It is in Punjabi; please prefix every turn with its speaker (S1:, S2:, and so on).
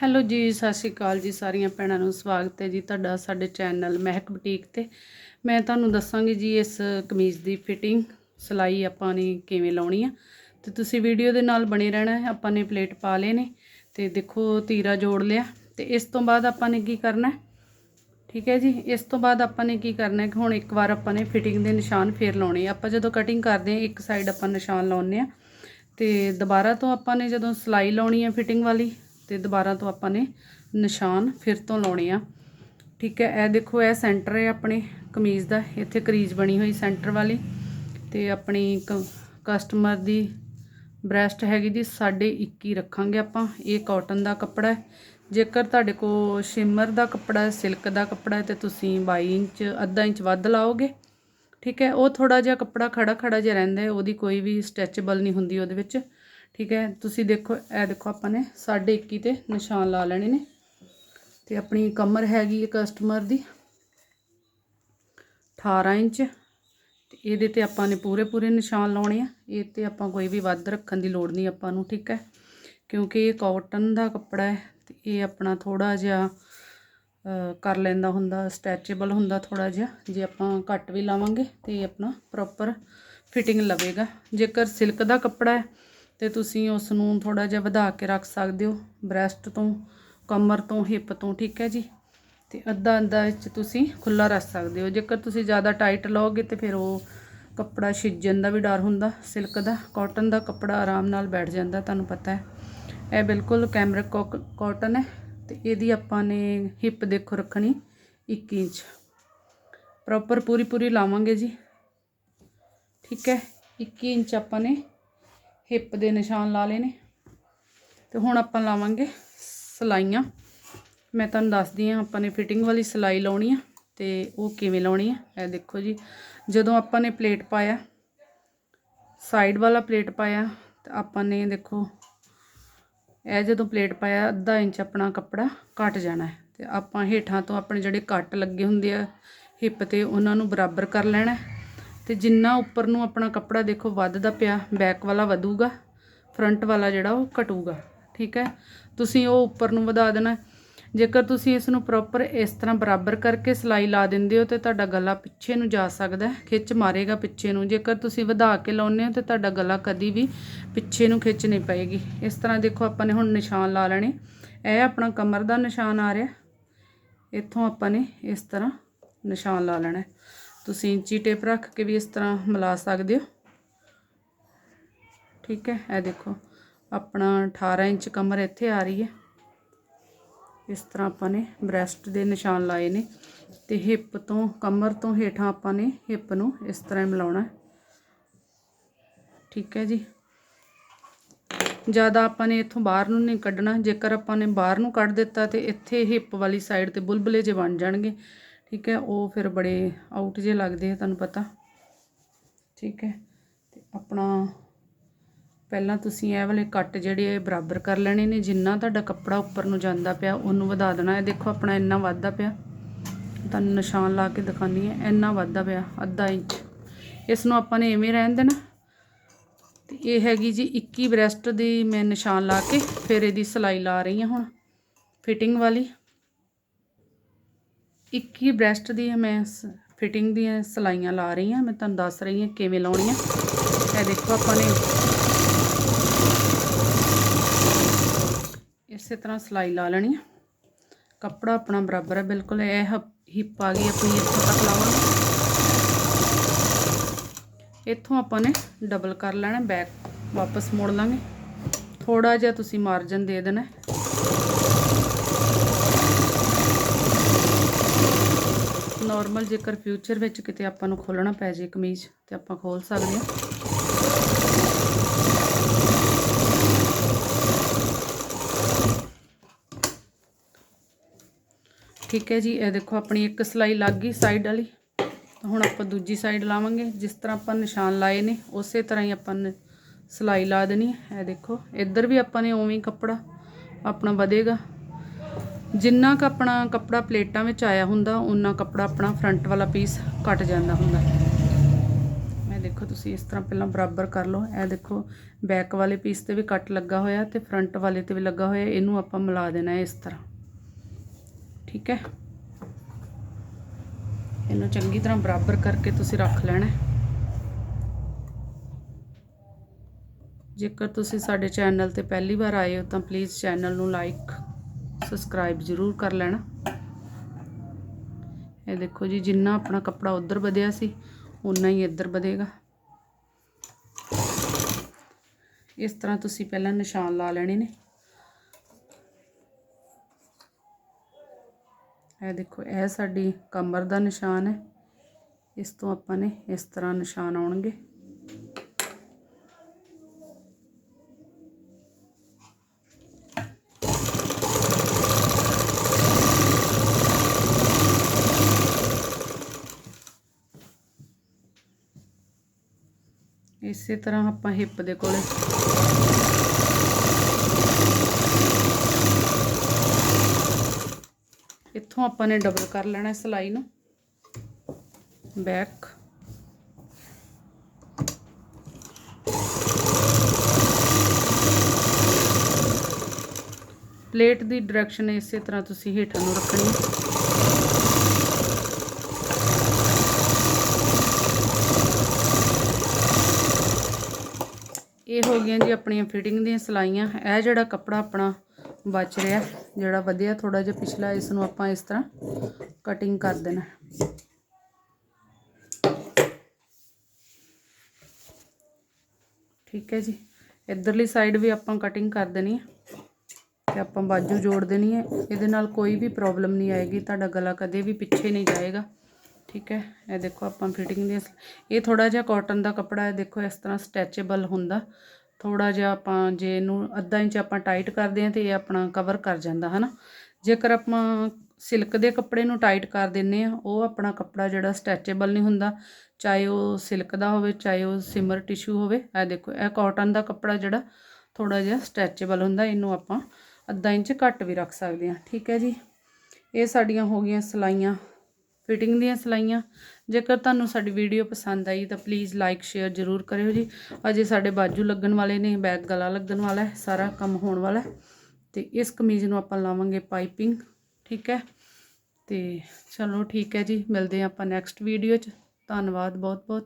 S1: ਹੈਲੋ ਜੀ, ਸਤਿ ਸ਼੍ਰੀ ਅਕਾਲ ਜੀ ਸਾਰੀਆਂ ਭੈਣਾਂ ਨੂੰ, ਸਵਾਗਤ ਹੈ ਜੀ ਤੁਹਾਡਾ ਸਾਡੇ ਚੈਨਲ ਮਹਿਕ ਬੁਟੀਕ ਤੇ। ਮੈਂ ਤੁਹਾਨੂੰ ਦੱਸਾਂਗੀ ਜੀ ਇਸ ਕਮੀਜ਼ ਦੀ ਫਿਟਿੰਗ ਸਿਲਾਈ ਆਪਾਂ ਨੇ ਕਿਵੇਂ ਲਾਉਣੀ ਆ। ਤੇ ਤੁਸੀਂ ਵੀਡੀਓ ਦੇ ਨਾਲ ਬਣੇ ਰਹਿਣਾ ਹੈ, ਆਪਾਂ ਨੇ ਪਲੇਟ ਪਾ ਲਏ ਨੇ ਤੇ ਦੇਖੋ ਤੀਰਾ ਜੋੜ ਲਿਆ। ਤੇ ਇਸ ਤੋਂ ਬਾਅਦ ਆਪਾਂ ਨੇ ਕੀ ਕਰਨਾ ਠੀਕ ਹੈ ਜੀ, ਇਸ ਤੋਂ ਬਾਅਦ ਆਪਾਂ ਨੇ ਕੀ ਕਰਨਾ ਹੈ ਕਿ ਹੁਣ ਇੱਕ ਵਾਰ ਆਪਾਂ ਨੇ ਫਿਟਿੰਗ ਦੇ ਨਿਸ਼ਾਨ ਫੇਰ ਲਾਉਣੇ ਆ। ਆਪਾਂ ਜਦੋਂ ਕਟਿੰਗ ਕਰਦੇ ਆ ਇੱਕ ਸਾਈਡ ਆਪਾਂ ਨਿਸ਼ਾਨ ਲਾਉਨੇ ਆ ਤੇ ਦੁਬਾਰਾ ਤੋਂ ਆਪਾਂ ਨੇ ਜਦੋਂ ਸਿਲਾਈ ਲਾਉਣੀ ਆ ਫਿਟਿੰਗ ਵਾਲੀ ਤੇ ਦੁਬਾਰਾ ਤੋਂ ਆਪਾਂ ਨੇ ਨਿਸ਼ਾਨ ਫਿਰ ਤੋਂ ਲਾਉਣੇ ਆ। ਠੀਕ ਹੈ, ਇਹ ਦੇਖੋ, ਇਹ ਸੈਂਟਰ ਹੈ ਆਪਣੇ ਕਮੀਜ਼ ਦਾ। ਇੱਥੇ ਕਰੀਜ਼ ਬਣੀ ਹੋਈ ਸੈਂਟਰ ਵਾਲੀ ਤੇ ਆਪਣੀ ਕਸਟਮਰ ਦੀ ਬ੍ਰੈਸਟ ਹੈਗੀ ਜੀ 21.5 ਰੱਖਾਂਗੇ ਆਪਾਂ। ਇਹ ਕਾਟਨ ਦਾ ਕੱਪੜਾ ਹੈ। ਜੇਕਰ ਤੁਹਾਡੇ ਕੋਲ ਸ਼ਿਮਰ ਦਾ ਕੱਪੜਾ ਹੈ, ਸਿਲਕ ਦਾ ਕੱਪੜਾ ਹੈ ਤੇ ਤੁਸੀਂ 22 ਇੰਚ, ਅੱਧਾ ਇੰਚ ਵੱਧ ਲਾਓਗੇ। ਠੀਕ ਹੈ, ਉਹ ਥੋੜਾ ਜਿਹਾ ਕੱਪੜਾ ਖੜਾ ਖੜਾ ਜਿਹਾ ਰਹਿੰਦਾ ਹੈ, ਉਹਦੀ ਕੋਈ ਵੀ ਸਟ੍ਰੈਚੇਬਲ ਨਹੀਂ ਹੁੰਦੀ ਉਹਦੇ ਵਿੱਚ। ਠੀਕ ਹੈ, ਤੁਸੀਂ ਦੇਖੋ, ਇਹ ਦੇਖੋ ਆਪਾਂ ਨੇ 21.5 ਤੇ ਨਿਸ਼ਾਨ ਲਾ ਲੈਣੇ ਨੇ ਤੇ ਆਪਣੀ ਕਮਰ ਹੈਗੀ ਹੈ ਕਸਟਮਰ ਦੀ 18 ਇੰਚ ਤੇ ਇਹਦੇ ਤੇ ਆਪਾਂ ਨੇ ਪੂਰੇ ਪੂਰੇ ਨਿਸ਼ਾਨ ਲਾਉਣੇ ਆ। ਇਹ ਤੇ ਆਪਾਂ ਕੋਈ ਵੀ ਵੱਧ ਰੱਖਣ ਦੀ ਲੋੜ ਨਹੀਂ ਆਪਾਂ ਨੂੰ, ਠੀਕ ਹੈ। ਕਿਉਂਕਿ ਇਹ ਕਾਟਨ ਦਾ ਕੱਪੜਾ ਹੈ ਤੇ ਇਹ ਆਪਣਾ ਥੋੜਾ ਜਿਹਾ ਕਰ ਲੈਂਦਾ ਹੁੰਦਾ ਸਟੈਚੇਬਲ ਹੁੰਦਾ ਥੋੜਾ ਜਿਹਾ। ਜੇ ਆਪਾਂ ਘੱਟ ਵੀ ਲਾਵਾਂਗੇ ਤੇ ਇਹ ਆਪਣਾ ਪ੍ਰੋਪਰ ਫਿਟਿੰਗ ਲਵੇਗਾ। ਜੇਕਰ ਸਿਲਕ ਦਾ ਕੱਪੜਾ ਹੈ ਤੇ ਤੁਸੀਂ ਉਸ ਨੂੰ ਥੋੜਾ ਜਿਹਾ ਵਧਾ ਕੇ ਰੱਖ ਸਕਦੇ ਹੋ ਬ੍ਰੈਸਟ ਤੋਂ, ਕਮਰ ਤੋਂ, ਹਿੱਪ ਤੋਂ, ਠੀਕ ਹੈ ਜੀ? ਤੇ ਅੱਧਾ ਅੱਧਾ ਵਿੱਚ ਤੁਸੀਂ ਖੁੱਲਾ ਰੱਖ ਸਕਦੇ ਹੋ। ਜੇਕਰ ਤੁਸੀਂ ਜ਼ਿਆਦਾ ਟਾਈਟ ਲਓਗੇ ਤੇ ਫਿਰ ਉਹ ਕੱਪੜਾ ਛਿੱਜਣ ਦਾ ਵੀ ਡਰ ਹੁੰਦਾ, ਸਿਲਕ ਦਾ, ਕਾਟਨ ਦਾ ਕੱਪੜਾ ਆਰਾਮ ਨਾਲ ਬੈਠ ਜਾਂਦਾ, ਤੁਹਾਨੂੰ ਪਤਾ ਹੈ। ਇਹ ਬਿਲਕੁਲ ਕੈਮਰਿਕ ਕਾਟਨ ਹੈ ਤੇ ਇਹਦੀ ਆਪਾਂ ਨੇ ਹਿੱਪ ਦੇਖੋ ਰੱਖਣੀ 21 ਇੰਚ। ਪ੍ਰੋਪਰ ਪੂਰੀ ਪੂਰੀ ਲਾਵਾਂਗੇ ਜੀ। ਠੀਕ ਹੈ 21 ਇੰਚ ਆਪਾਂ ਨੇ ਹਿੱਪ ਦੇ ਨਿਸ਼ਾਨ ਲਾ ਲਏ ਨੇ। ਤੇ ਹੁਣ ਆਪਾਂ ਲਾਵਾਂਗੇ ਸਲਾਈਆਂ। ਮੈਂ ਤੁਹਾਨੂੰ ਦੱਸਦੀ ਹਾਂ ਆਪਾਂ ਨੇ ਫਿਟਿੰਗ ਵਾਲੀ ਸਲਾਈ ਲਾਉਣੀ ਆ ਤੇ ਉਹ ਕਿਵੇਂ ਲਾਉਣੀ ਆ। ਇਹ ਦੇਖੋ ਜੀ, ਜਦੋਂ ਆਪਾਂ ਨੇ ਪਲੇਟ ਪਾਇਆ ਸਾਈਡ ਵਾਲਾ ਪਲੇਟ ਪਾਇਆ, ਤਾਂ ਆਪਾਂ ਨੇ ਦੇਖੋ, ਇਹ ਜਦੋਂ ਪਲੇਟ ਪਾਇਆ, ਅੱਧਾ ਇੰਚ ਆਪਣਾ ਕੱਪੜਾ ਕੱਟ ਜਾਣਾ ਹੈ। ਤੇ ਆਪਾਂ ਹੇਠਾਂ ਤੋਂ ਆਪਣੇ ਜਿਹੜੇ ਕੱਟ ਲੱਗੇ ਹੁੰਦੇ ਆ ਹਿੱਪ ਤੇ, ਉਹਨਾਂ ਨੂੰ ਬਰਾਬਰ ਕਰ ਲੈਣਾ ਤੇ ਜਿੰਨਾ ਉੱਪਰ ਨੂੰ ਆਪਣਾ ਕੱਪੜਾ ਦੇਖੋ ਵੱਧਦਾ ਪਿਆ ਬੈਕ ਵਾਲਾ ਵਧੂਗਾ ਫਰੰਟ ਵਾਲਾ ਜਿਹੜਾ ਉਹ ਘਟੂਗਾ, ਠੀਕ ਹੈ? ਤੁਸੀਂ ਉਹ ਉੱਪਰ ਨੂੰ ਵਧਾ ਦੇਣਾ। ਜੇਕਰ ਤੁਸੀਂ ਇਸ ਨੂੰ ਪ੍ਰੋਪਰ ਇਸ ਤਰ੍ਹਾਂ ਬਰਾਬਰ ਕਰਕੇ ਸਿਲਾਈ ਲਾ ਦਿੰਦੇ ਹੋ ਤੇ ਤੁਹਾਡਾ ਗਲਾ ਪਿੱਛੇ ਨੂੰ ਜਾ ਸਕਦਾ ਹੈ, ਖਿੱਚ ਮਾਰੇਗਾ ਪਿੱਛੇ ਨੂੰ। ਜੇਕਰ ਤੁਸੀਂ ਵਧਾ ਕੇ ਲਾਉਂਦੇ ਹੋ ਤੇ ਤੁਹਾਡਾ ਗਲਾ ਕਦੀ ਵੀ ਪਿੱਛੇ ਨੂੰ ਖਿੱਚ ਨਹੀਂ ਪਏਗੀ। ਇਸ ਤਰ੍ਹਾਂ ਦੇਖੋ ਆਪਾਂ ਨੇ ਹੁਣ ਨਿਸ਼ਾਨ ਲਾ ਲੈਣੇ। ਇਹ ਆਪਣਾ ਕਮਰ ਦਾ ਨਿਸ਼ਾਨ ਆ ਰਿਹਾ। ਇੱਥੋਂ ਆਪਾਂ ਨੇ ਇਸ ਤਰ੍ਹਾਂ ਨਿਸ਼ਾਨ ਲਾ ਲੈਣਾ ਤੁਸੀਂ ਇੰਚੀ ਟੇਪ ਰੱਖ ਕੇ ਵੀ ਇਸ ਤਰ੍ਹਾਂ ਮਿਲਾ ਸਕਦੇ ਹੋ। ਠੀਕ ਹੈ, ਇਹ ਦੇਖੋ, ਆਪਣਾ 18 ਇੰਚ ਕਮਰ ਇੱਥੇ ਆ ਰਹੀ ਹੈ। ਇਸ ਤਰ੍ਹਾਂ ਆਪਾਂ ਨੇ ਬ੍ਰੈਸਟ ਦੇ ਨਿਸ਼ਾਨ ਲਾਏ ਨੇ ਤੇ ਹਿੱਪ ਤੋਂ, ਕਮਰ ਤੋਂ ਹੇਠਾਂ ਆਪਾਂ ਨੇ ਹਿੱਪ ਨੂੰ ਇਸ ਤਰ੍ਹਾਂ ਹੀ ਮਿਲਾਉਣਾ ਠੀਕ ਹੈ ਜੀ। ਜ਼ਿਆਦਾ ਆਪਾਂ ਨੇ ਇੱਥੋਂ ਬਾਹਰ ਨੂੰ ਨਹੀਂ ਕੱਢਣਾ। ਜੇਕਰ ਆਪਾਂ ਨੇ ਬਾਹਰ ਨੂੰ ਕੱਢ ਦਿੱਤਾ ਤੇ ਇੱਥੇ ਹਿੱਪ ਵਾਲੀ ਸਾਈਡ ਤੇ ਬੁਲਬੁਲੇ ਜੇ ਬਣ ਜਾਣਗੇ। ਠੀਕ ਹੈ, ਉਹ ਫਿਰ ਬੜੇ ਆਊਟ ਜੇ ਲੱਗਦੇ ਆ ਤੁਹਾਨੂੰ ਪਤਾ। ਠੀਕ ਹੈ, ਤੇ ਆਪਣਾ ਪਹਿਲਾਂ ਤੁਸੀਂ ਇਹ ਵਾਲੇ ਕੱਟ ਜਿਹੜੇ ਆ ਬਰਾਬਰ ਕਰ ਲੈਣੇ ਨੇ, ਜਿੰਨਾ ਤੁਹਾਡਾ ਕੱਪੜਾ ਉੱਪਰ ਨੂੰ ਜਾਂਦਾ ਪਿਆ, ਉਹਨੂੰ ਵਧਾ ਦੇਣਾ। ਹੈ ਦੇਖੋ, ਆਪਣਾ ਇੰਨਾ ਵੱਧਦਾ ਪਿਆ। ਤੁਹਾਨੂੰ ਨਿਸ਼ਾਨ ਲਾ ਕੇ ਦਿਖਾਉਂਦੀ ਹੈ, ਇੰਨਾ ਵੱਧਦਾ ਪਿਆ, ਅੱਧਾ ਇੰਚ। ਇਸ ਨੂੰ ਆਪਾਂ ਨੇ ਐਵੇਂ ਰਹਿਣ ਦੇਣਾ। ਤੇ ਇਹ ਹੈਗੀ ਜੀ 21 ਬ੍ਰੈਸਟ ਦੀ ਮੈਂ ਨਿਸ਼ਾਨ ਲਾ ਕੇ ਫਿਰ ਇਹਦੀ ਸਿਲਾਈ ਲਾ ਰਹੀ ਹਾਂ ਹੁਣ। ਫਿਟਿੰਗ ਵਾਲੀ। 21 ਬ੍ਰੈਸਟ ਦੀ ਮੈਂ ਫਿਟਿੰਗ ਦੀਆਂ ਸਲਾਈਆਂ ਲਾ ਰਹੀ ਹਾਂ, ਮੈਂ ਤੁਹਾਨੂੰ ਦੱਸ ਰਹੀ ਹਾਂ ਕਿਵੇਂ ਲਾਉਣੀਆਂ। ਇਹ ਦੇਖੋ ਆਪਾਂ ਨੇ। ਇਸੇ ਤਰ੍ਹਾਂ ਸਲਾਈ ਲਾ ਲੈਣੀ ਹੈ ਕੱਪੜਾ ਆਪਣਾ ਬਰਾਬਰ ਹੈ ਬਿਲਕੁਲ ਇਹ ਹਿੱਪ ਆ ਗਈ ਆਪਣੀ ਇੱਥੋਂ ਤੱਕ ਲਾਵਾਂਗੇ। ਇੱਥੋਂ ਆਪਾਂ ਨੇ ਡਬਲ ਕਰ ਲੈਣਾ ਬੈਕ ਵਾਪਸ ਮੋੜ ਲਾਂਗੇ। ਥੋੜਾ ਜਿਹਾ ਤੁਸੀਂ ਮਾਰਜਨ ਦੇ ਦੇਣਾ। ਨਾਰਮਲ ਜੇਕਰ ਫਿਊਚਰ ਵਿੱਚ ਕਿਤੇ ਆਪਾਂ ਨੂੰ ਖੋਲਣਾ ਪੈ ਜੇ ਕਮੀਜ਼, ਤੇ ਆਪਾਂ ਖੋਲ ਸਕਦੇ ਹਾਂ। ਠੀਕ ਹੈ ਜੀ, ਇਹ ਦੇਖੋ ਆਪਣੀ ਇੱਕ ਸਲਾਈ ਲੱਗ ਗਈ ਸਾਈਡ ਵਾਲੀ। ਤਾਂ ਹੁਣ ਆਪਾਂ ਦੂਜੀ ਸਾਈਡ ਲਾਵਾਂਗੇ। ਜਿਸ ਤਰ੍ਹਾਂ ਆਪਾਂ ਨਿਸ਼ਾਨ ਲਾਏ ਨੇ, ਉਸੇ ਤਰ੍ਹਾਂ ਹੀ ਆਪਾਂ ਨੇ ਸਲਾਈ ਲਾ ਦੇਣੀ ਹੈ। ਇਹ ਦੇਖੋ, ਇੱਧਰ ਵੀ ਆਪਾਂ ਨੇ ਉਵੇਂ ਹੀ ਕੱਪੜਾ ਆਪਣਾ ਵਧੇਗਾ। ਜਿੰਨਾ ਕ ਆਪਣਾ ਕੱਪੜਾ ਪਲੇਟਾਂ ਵਿੱਚ ਆਇਆ ਹੁੰਦਾ ਉਨਾ ਕੱਪੜਾ ਆਪਣਾ ਫਰੰਟ ਵਾਲਾ ਪੀਸ ਕੱਟ ਜਾਂਦਾ ਹੁੰਦਾ। ਮੈਂ ਦੇਖੋ, ਤੁਸੀਂ ਇਸ ਤਰ੍ਹਾਂ ਪਹਿਲਾਂ ਬਰਾਬਰ ਕਰ ਲਓ। ਇਹ ਦੇਖੋ ਬੈਕ ਵਾਲੇ ਪੀਸ ਤੇ ਵੀ ਕੱਟ ਲੱਗਾ ਹੋਇਆ ਤੇ ਫਰੰਟ ਵਾਲੇ ਤੇ ਵੀ ਲੱਗਾ ਹੋਇਆ, ਇਹਨੂੰ ਆਪਾਂ ਮਿਲਾ ਦੇਣਾ ਇਸ ਤਰ੍ਹਾਂ। ਠੀਕ ਹੈ? ਇਹਨੂੰ ਚੰਗੀ ਤਰ੍ਹਾਂ ਬਰਾਬਰ ਕਰਕੇ ਤੁਸੀਂ ਰੱਖ ਲੈਣਾ ਜੇਕਰ ਤੁਸੀਂ ਸਾਡੇ ਚੈਨਲ ਤੇ ਪਹਿਲੀ ਵਾਰ ਆਏ ਹੋ, ਤਾਂ ਪਲੀਜ਼ ਚੈਨਲ ਨੂੰ ਲਾਈਕ ਸਬਸਕ੍ਰਾਈਬ ਜ਼ਰੂਰ ਕਰ ਲੈਣਾ। ਇਹ ਦੇਖੋ ਜੀ, ਜਿੰਨਾ ਆਪਣਾ ਕੱਪੜਾ ਉਧਰ ਵਧਿਆ ਸੀ ਉਨਾ ਹੀ ਇੱਧਰ ਵਧੇਗਾ। ਇਸ ਤਰ੍ਹਾਂ ਤੁਸੀਂ ਪਹਿਲਾਂ ਨਿਸ਼ਾਨ ਲਾ ਲੈਣੇ ਨੇ। ਇਹ ਦੇਖੋ, ਇਹ ਸਾਡੀ ਕਮਰ ਦਾ ਨਿਸ਼ਾਨ ਹੈ। ਇਸ ਤੋਂ ਆਪਾਂ ਨੇ ਇਸ ਤਰ੍ਹਾਂ ਨਿਸ਼ਾਨ ਆਉਣਗੇ। ਇਸੇ ਤਰ੍ਹਾਂ ਆਪਾਂ ਹਿੱਪ ਦੇ ਕੋਲੇ। ਇੱਥੋਂ ਆਪਾਂ ਨੇ ਡਬਲ ਕਰ ਲੈਣਾ ਸਲਾਈ ਨੂੰ। ਬੈਕ ਪਲੇਟ ਦੀ ਡਾਇਰੈਕਸ਼ਨ ਇਸੇ ਤਰ੍ਹਾਂ ਤੁਸੀਂ ਹੇਠਾਂ ਨੂੰ ਰੱਖਣੀ। ਇਹ ਹੋ ਗਈਆਂ ਜੀ ਆਪਣੀਆਂ ਫਿਟਿੰਗ ਦੀਆਂ ਸਲਾਈਆਂ। ਇਹ ਜਿਹੜਾ ਕੱਪੜਾ ਆਪਣਾ ਬਚ ਰਿਹਾ, ਜਿਹੜਾ ਵਧੀਆ ਥੋੜਾ ਜਿਹਾ ਪਿਛਲਾ, ਇਸ ਨੂੰ ਆਪਾਂ ਇਸ ਤਰ੍ਹਾਂ ਕਟਿੰਗ ਕਰ ਦੇਣਾ। ਠੀਕ ਹੈ ਜੀ। ਇਧਰਲੀ ਸਾਈਡ ਵੀ ਆਪਾਂ ਕਟਿੰਗ ਕਰ ਦੇਣੀ ਹੈ ਤੇ ਆਪਾਂ ਬਾਜੂ ਜੋੜ ਦੇਣੀ ਹੈ। ਇਹਦੇ ਨਾਲ ਕੋਈ ਵੀ ਪ੍ਰੋਬਲਮ ਨਹੀਂ ਆਏਗੀ, ਤੁਹਾਡਾ ਗਲਾ ਕਦੇ ਵੀ ਪਿੱਛੇ ਨਹੀਂ ਜਾਏਗਾ। ਠੀਕ ਹੈ। ਇਹ ਦੇਖੋ ਆਪਾਂ ਫਿਟਿੰਗ ਦੀ ਇਹ ਥੋੜਾ ਜਿਹਾ ਕਾਟਨ ਦਾ ਕੱਪੜਾ ਹੈ। ਦੇਖੋ ਇਸ ਤਰ੍ਹਾਂ ਸਟੈਚੇਬਲ ਹੁੰਦਾ। ਥੋੜਾ ਜਿਹਾ ਆਪਾਂ ਜੇ ਇਹਨੂੰ ਅੱਧਾ ਇੰਚ ਆਪਾਂ ਟਾਈਟ ਕਰਦੇ ਹਾਂ ਤੇ ਇਹ ਆਪਣਾ ਕਵਰ ਕਰ ਜਾਂਦਾ, ਹਨਾ? ਜੇਕਰ ਆਪਾਂ ਸਿਲਕ ਦੇ ਕੱਪੜੇ ਨੂੰ ਟਾਈਟ ਕਰ ਦਿੰਨੇ ਆ ਉਹ ਆਪਣਾ ਕੱਪੜਾ ਜਿਹੜਾ ਸਟੈਚੇਬਲ ਨਹੀਂ ਹੁੰਦਾ। ਚਾਹੇ ਉਹ ਸਿਲਕ ਦਾ ਹੋਵੇ, ਚਾਹੇ ਉਹ ਸਿਮਰ ਟਿਸ਼ੂ ਹੋਵੇ, ਇਹ ਦੇਖੋ, ਇਹ ਕਾਟਨ ਦਾ ਕੱਪੜਾ ਜਿਹੜਾ ਥੋੜਾ ਜਿਹਾ ਸਟੈਚੇਬਲ ਹੁੰਦਾ। ਇਹਨੂੰ ਆਪਾਂ ਅੱਧਾ ਇੰਚ ਘੱਟ ਵੀ ਰੱਖ ਸਕਦੇ ਹਾਂ। ਠੀਕ ਹੈ ਜੀ। ਇਹ ਸਾਡੀਆਂ ਹੋ ਗਈਆਂ ਸਲਾਈਆਂ। ਫਿਟਿੰਗ ਦੀਆਂ ਸਲਾਈਆਂ। ਜੇਕਰ ਤੁਹਾਨੂੰ ਸਾਡੀ ਵੀਡੀਓ ਪਸੰਦ ਆਈ ਤਾਂ ਪਲੀਜ਼ ਲਾਈਕ ਸ਼ੇਅਰ ਜ਼ਰੂਰ ਕਰਿਓ ਜੀ। ਅਜੇ ਸਾਡੇ ਬਾਜੂ ਲੱਗਣ ਵਾਲੇ ਨੇ ਬੈਕ ਗਲਾ ਲੱਗਣ ਵਾਲਾ ਹੈ, ਸਾਰਾ ਕੰਮ ਹੋਣ ਵਾਲਾ ਹੈ। ਤੇ ਇਸ ਕਮੀਜ਼ ਨੂੰ ਆਪਾਂ ਲਾਵਾਂਗੇ ਪਾਈਪਿੰਗ, ਠੀਕ ਹੈ? ਤੇ ਚਲੋ ਠੀਕ ਹੈ ਜੀ, ਮਿਲਦੇ ਹਾਂ ਆਪਾਂ ਨੈਕਸਟ ਵੀਡੀਓ 'ਚ। ਧੰਨਵਾਦ ਬਹੁਤ ਬਹੁਤ